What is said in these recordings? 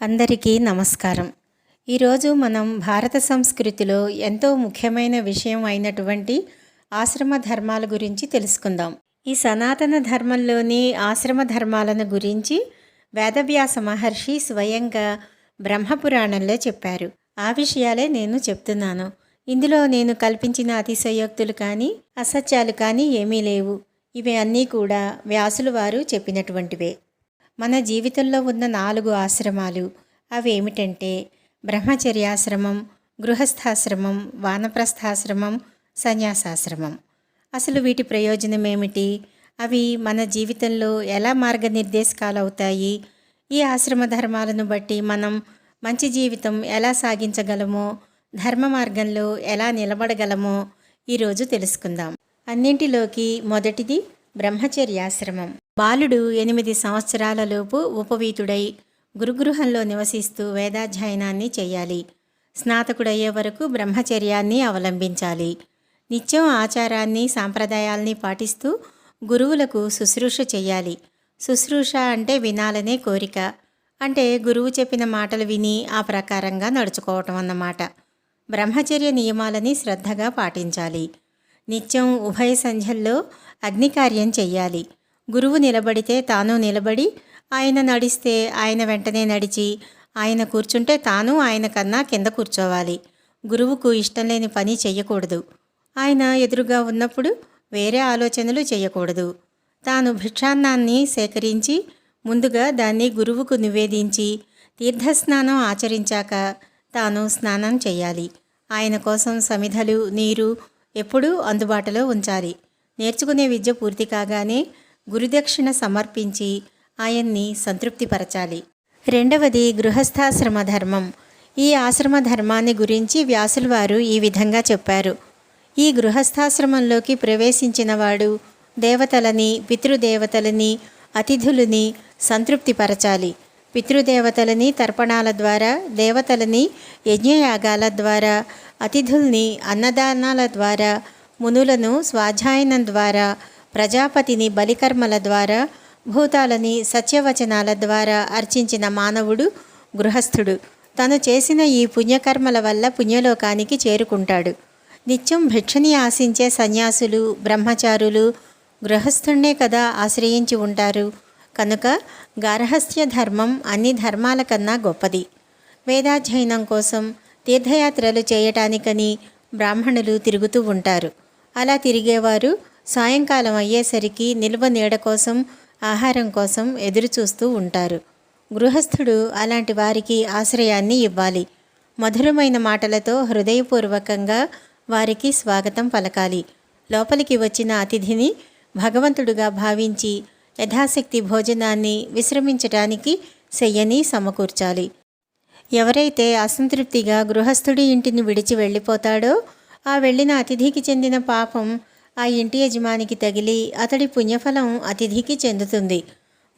అందరికీ నమస్కారం. ఈరోజు మనం భారత సంస్కృతిలో ఎంతో ముఖ్యమైన విషయం అయినటువంటి ఆశ్రమ ధర్మాల గురించి తెలుసుకుందాం. ఈ సనాతన ధర్మంలోని ఆశ్రమ ధర్మాలను గురించి వేదవ్యాస మహర్షి స్వయంగా బ్రహ్మపురాణంలో చెప్పారు. ఆ విషయాలే నేను చెప్తున్నాను. ఇందులో నేను కల్పించిన అతిశయోక్తులు కానీ అసత్యాలు కానీ ఏమీ లేవు. ఇవి అన్నీ కూడా వ్యాసులు వారు చెప్పినటువంటివే. మన జీవితంలో ఉన్న నాలుగు ఆశ్రమాలు. అవి ఏమిటంటే బ్రహ్మచర్యాశ్రమం గృహస్థాశ్రమం వానప్రస్థాశ్రమం సన్యాసాశ్రమం. అసలు వీటి ప్రయోజనం ఏమిటి అవి మన జీవితంలో ఎలా మార్గనిర్దేశకాలు అవుతాయి ఈ ఆశ్రమ ధర్మాలను బట్టి మనం మంచి జీవితం ఎలా సాగించగలమో ధర్మ మార్గంలో ఎలా నిలబడగలమో ఈరోజు తెలుసుకుందాం. అన్నింటిలోకి మొదటిది బ్రహ్మచర్యాశ్రమం. బాలుడు ఎనిమిది సంవత్సరాలలోపు ఉపవీతుడై గురుగృహంలో నివసిస్తూ వేదాధ్యయనాన్ని చేయాలి. స్నాతకుడయ్యే వరకు బ్రహ్మచర్యాన్ని అవలంబించాలి. నిత్యం ఆచారాన్ని సాంప్రదాయాల్ని పాటిస్తూ గురువులకు శుశ్రూష చేయాలి. శుశ్రూష అంటే వినాలనే కోరిక. అంటే గురువు చెప్పిన మాటలు విని ఆ ప్రకారంగా నడుచుకోవటం అన్నమాట. బ్రహ్మచర్య నియమాలని శ్రద్ధగా పాటించాలి. నిత్యం ఉభయ సంధ్యల్లో అగ్నికార్యం చెయ్యాలి గురువు నిలబడితే తాను నిలబడి ఆయన నడిస్తే ఆయన వెంటనే నడిచి ఆయన కూర్చుంటే తాను ఆయన కన్నా కింద కూర్చోవాలి. గురువుకు ఇష్టం లేని పని చేయకూడదు ఆయన ఎదురుగా ఉన్నప్పుడు వేరే ఆలోచనలు చేయకూడదు తాను భిక్షాన్నాన్ని సేకరించి ముందుగా దాన్ని గురువుకు నివేదించి తీర్థస్నానం ఆచరించాక తాను స్నానం చేయాలి ఆయన కోసం సమిధలు నీరు ఎప్పుడూ అందుబాటులో ఉంచాలి. నేర్చుకునే విద్య పూర్తి కాగానే గురుదక్షిణ సమర్పించి ఆయన్ని సంతృప్తిపరచాలి. రెండవది గృహస్థాశ్రమ ధర్మం ఈ ఆశ్రమ ధర్మాన్ని గురించి వ్యాసుల వారు ఈ విధంగా చెప్పారు. ఈ గృహస్థాశ్రమంలోకి ప్రవేశించిన వాడు దేవతలని పితృదేవతలని అతిథులని సంతృప్తిపరచాలి. పితృదేవతలని తర్పణాల ద్వారా దేవతలని యజ్ఞయాగాల ద్వారా అతిథుల్ని అన్నదానాల ద్వారా మునులను స్వాధ్యాయనం ద్వారా ప్రజాపతిని బలికర్మల ద్వారా భూతాలని సత్యవచనాల ద్వారా అర్చించిన మానవుడు గృహస్థుడు. తను చేసిన ఈ పుణ్యకర్మల వల్ల పుణ్యలోకానికి చేరుకుంటాడు. నిత్యం భిక్షని ఆశించే సన్యాసులు బ్రహ్మచారులు గృహస్థుణ్ణే కదా ఆశ్రయించి ఉంటారు. కనుక గార్హస్థ్య ధర్మం అన్ని ధర్మాల కన్నా గొప్పది. వేదాధ్యయనం కోసం తీర్థయాత్రలు చేయటానికని బ్రాహ్మణులు తిరుగుతూ ఉంటారు. అలా తిరిగేవారు సాయంకాలం అయ్యేసరికి నిల్వ నీడ కోసం ఆహారం కోసం ఎదురుచూస్తూ ఉంటారు. గృహస్థుడు అలాంటి వారికి ఆశ్రయాన్ని ఇవ్వాలి. మధురమైన మాటలతో హృదయపూర్వకంగా వారికి స్వాగతం పలకాలి. లోపలికి వచ్చిన అతిథిని భగవంతుడుగా భావించి యథాశక్తి భోజనాన్ని విశ్రమించటానికి శయ్యని సమకూర్చాలి. ఎవరైతే అసంతృప్తిగా గృహస్థుడి ఇంటిని విడిచి వెళ్ళిపోతాడో ఆ వెళ్ళిన అతిథికి చెందిన పాపం ఆ ఇంటి యజమానికి తగిలి అతడి పుణ్యఫలం అతిథికి చెందుతుంది.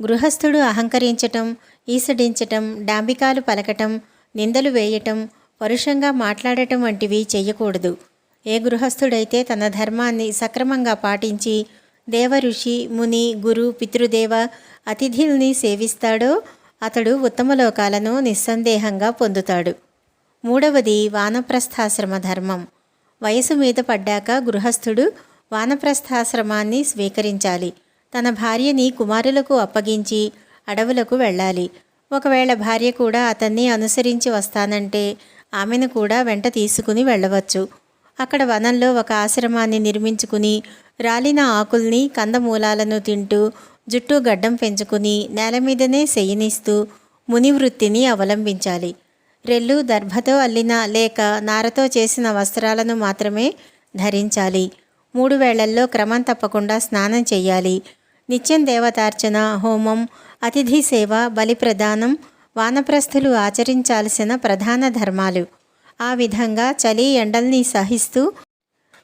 గృహస్థుడు అహంకరించటం ఈసడించటం డాంబికాలు పలకటం నిందలు వేయటం పరుషంగా మాట్లాడటం వంటివి చెయ్యకూడదు. ఏ గృహస్థుడైతే తన ధర్మాన్ని సక్రమంగా పాటించి దేవఋషి ముని గురు పితృదేవ అతిథుల్ని సేవిస్తాడో అతడు ఉత్తమ లోకాలను నిస్సందేహంగా పొందుతాడు. మూడవది వానప్రస్థాశ్రమ ధర్మం. వయసు మీద పడ్డాక గృహస్థుడు వానప్రస్థాశ్రమాన్ని స్వీకరించాలి. తన భార్యని కుమారులకు అప్పగించి అడవులకు వెళ్ళాలి. ఒకవేళ భార్య కూడా అతన్ని అనుసరించి వస్తానంటే ఆమెను కూడా వెంట తీసుకుని వెళ్ళవచ్చు. అక్కడ వనంలో ఒక ఆశ్రమాన్ని నిర్మించుకుని రాలిన ఆకుల్ని కందమూలాలను తింటూ జుట్టు గడ్డం పెంచుకుని నేల మీదనే శయనిస్తూ ముని వృత్తిని అవలంబించాలి. రెల్లు దర్భతో అల్లిన లేక నారతో చేసిన వస్త్రాలను మాత్రమే ధరించాలి. మూడు వేళల్లో క్రమం తప్పకుండా స్నానం చేయాలి. నిత్యం దేవతార్చన హోమం అతిథి సేవ బలిప్రదానం వానప్రస్థులు ఆచరించాల్సిన ప్రధాన ధర్మాలు. ఆ విధంగా చలి ఎండల్ని సహిస్తూ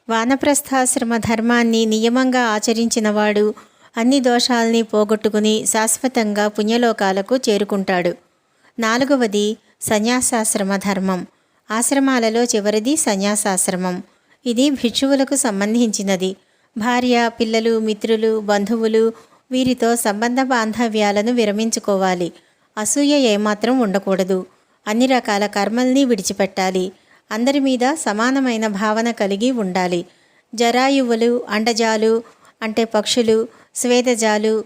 వానప్రస్థాశ్రమ ధర్మాన్ని నియమంగా ఆచరించినవాడు అన్ని దోషాల్ని పోగొట్టుకుని శాశ్వతంగా పుణ్యలోకాలకు చేరుకుంటాడు. నాలుగవది సన్యాసాశ్రమ ధర్మం. ఆశ్రమాలలో చివరిది సన్యాసాశ్రమం. ఇది భిక్షువులకు సంబంధించినది. భార్య పిల్లలు మిత్రులు బంధువులు వీరితో సంబంధ బాంధవ్యాలను విరమించుకోవాలి. అసూయ ఏమాత్రం ఉండకూడదు. అన్ని రకాల కర్మల్ని విడిచిపెట్టాలి. అందరి మీద సమానమైన భావన కలిగి ఉండాలి. జరాయువులు అండజాలు అంటే పక్షులు స్వేదజాలు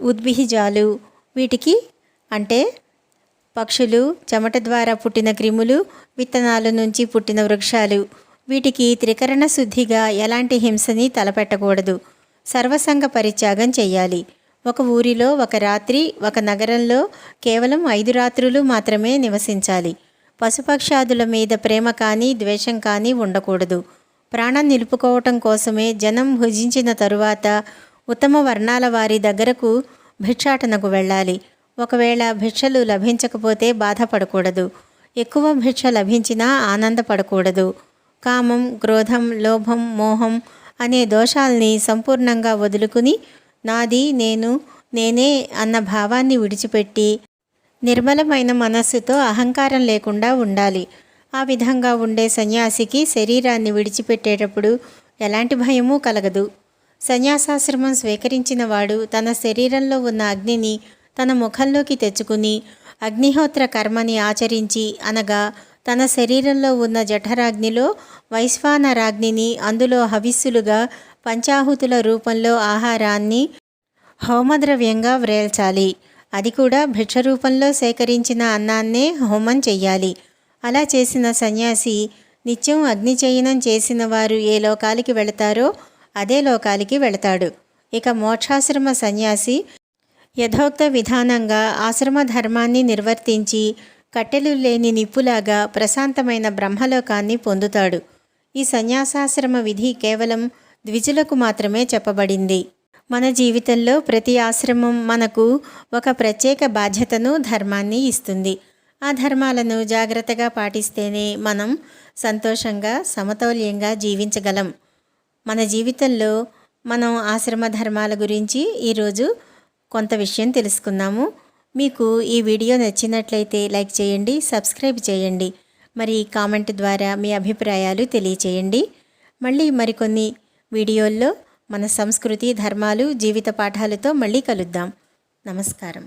ఉద్భిజాలు వీటికి అంటే పక్షులు చెమట ద్వారా పుట్టిన క్రిములు విత్తనాల నుంచి పుట్టిన వృక్షాలు వీటికి త్రికరణ శుద్ధిగా ఎలాంటి హింసని తలపెట్టకూడదు. సర్వసంగ పరిత్యాగం చేయాలి ఒక ఊరిలో ఒక రాత్రి ఒక నగరంలో కేవలం ఐదు రాత్రులు మాత్రమే నివసించాలి. పశుపక్షాదుల మీద ప్రేమ కానీ ద్వేషం కానీ ఉండకూడదు. ప్రాణం నిలుపుకోవటం కోసమే జనం భుజించిన తరువాత ఉత్తమ వర్ణాల వారి దగ్గరకు భిక్షాటనకు వెళ్ళాలి. ఒకవేళ భిక్షలు లభించకపోతే బాధపడకూడదు. ఎక్కువ భిక్ష లభించినా ఆనందపడకూడదు. కామం క్రోధం లోభం మోహం అనే దోషాల్ని సంపూర్ణంగా వదులుకుని నాది నేను నేనే అన్న భావాన్ని విడిచిపెట్టి నిర్మలమైన మనస్సుతో అహంకారం లేకుండా ఉండాలి. ఆ విధంగా ఉండే సన్యాసికి శరీరాన్ని విడిచిపెట్టేటప్పుడు ఎలాంటి భయమూ కలగదు. సన్యాసాశ్రమం స్వీకరించిన వాడు తన శరీరంలో ఉన్న అగ్నిని తన ముఖంలోకి తెచ్చుకుని అగ్నిహోత్ర కర్మని ఆచరించి అనగా తన శరీరంలో ఉన్న జఠరాగ్నిలో వైశ్వానరాగ్నిని అందులో హవిస్సులుగా పంచాహుతుల రూపంలో ఆహారాన్ని హోమద్రవ్యంగా వ్రేల్చాలి. అది కూడా భిక్ష రూపంలో సేకరించిన అన్నాన్నే హోమం చెయ్యాలి. అలా చేసిన సన్యాసి నిత్యం అగ్నిచయనం చేసిన వారు ఏ లోకాలికి వెళతారో అదే లోకాలికి వెళతాడు. ఇక మోక్షాశ్రమ సన్యాసి యథోక్త విధానంగా ఆశ్రమ ధర్మాన్ని నిర్వర్తించి కట్టెలు లేని నిప్పులాగా ప్రశాంతమైన బ్రహ్మలోకాన్ని పొందుతాడు. ఈ సన్యాసాశ్రమ విధి కేవలం ద్విజులకు మాత్రమే చెప్పబడింది. మన జీవితంలో ప్రతి ఆశ్రమం మనకు ఒక ప్రత్యేక బాధ్యతను ధర్మాన్ని ఇస్తుంది. ఆ ధర్మాలను జాగ్రత్తగా పాటిస్తేనే మనం సంతోషంగా సమతౌల్యంగా జీవించగలం. మన జీవితంలో మనం ఆశ్రమ ధర్మాల గురించి ఈరోజు కొంత విషయం తెలుసుకున్నాము మీకు ఈ వీడియో నచ్చినట్లయితే లైక్ చేయండి సబ్స్క్రైబ్ చేయండి. మరి కామెంట్ ద్వారా మీ అభిప్రాయాలు తెలియచేయండి. మళ్ళీ మరికొన్ని వీడియోల్లో మన సంస్కృతి ధర్మాలు జీవిత పాఠాలతో మళ్ళీ కలుద్దాం. నమస్కారం.